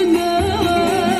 gönlüne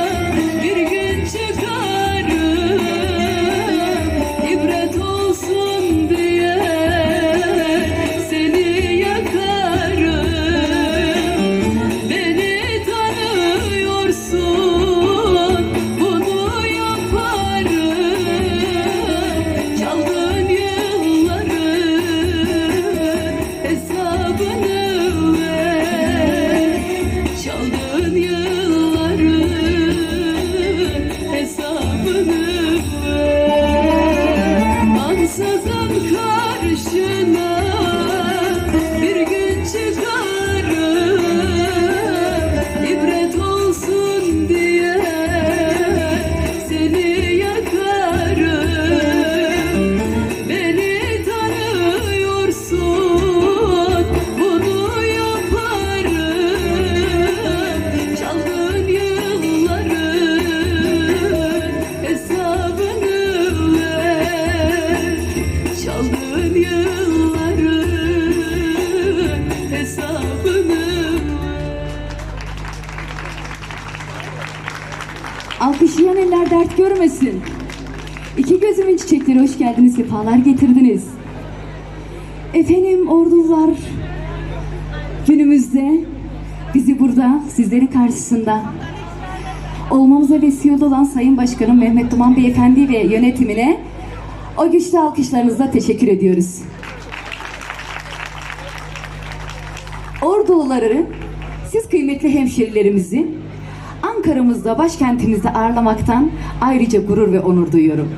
Alkışlayan eller dert görmesin. İki gözümün çiçekleri hoş geldiniz, sefalar getirdiniz. Efendim ordular günümüzde bizi burada sizlerin karşısında olmamıza vesile olan Sayın Başkanım Mehmet Duman Beyefendi ve yönetimine o güçlü alkışlarınızla teşekkür ediyoruz. Orduluları, siz kıymetli hemşerilerimizi Ankara'mızda, başkentimizde ağırlamaktan ayrıca gurur ve onur duyuyorum.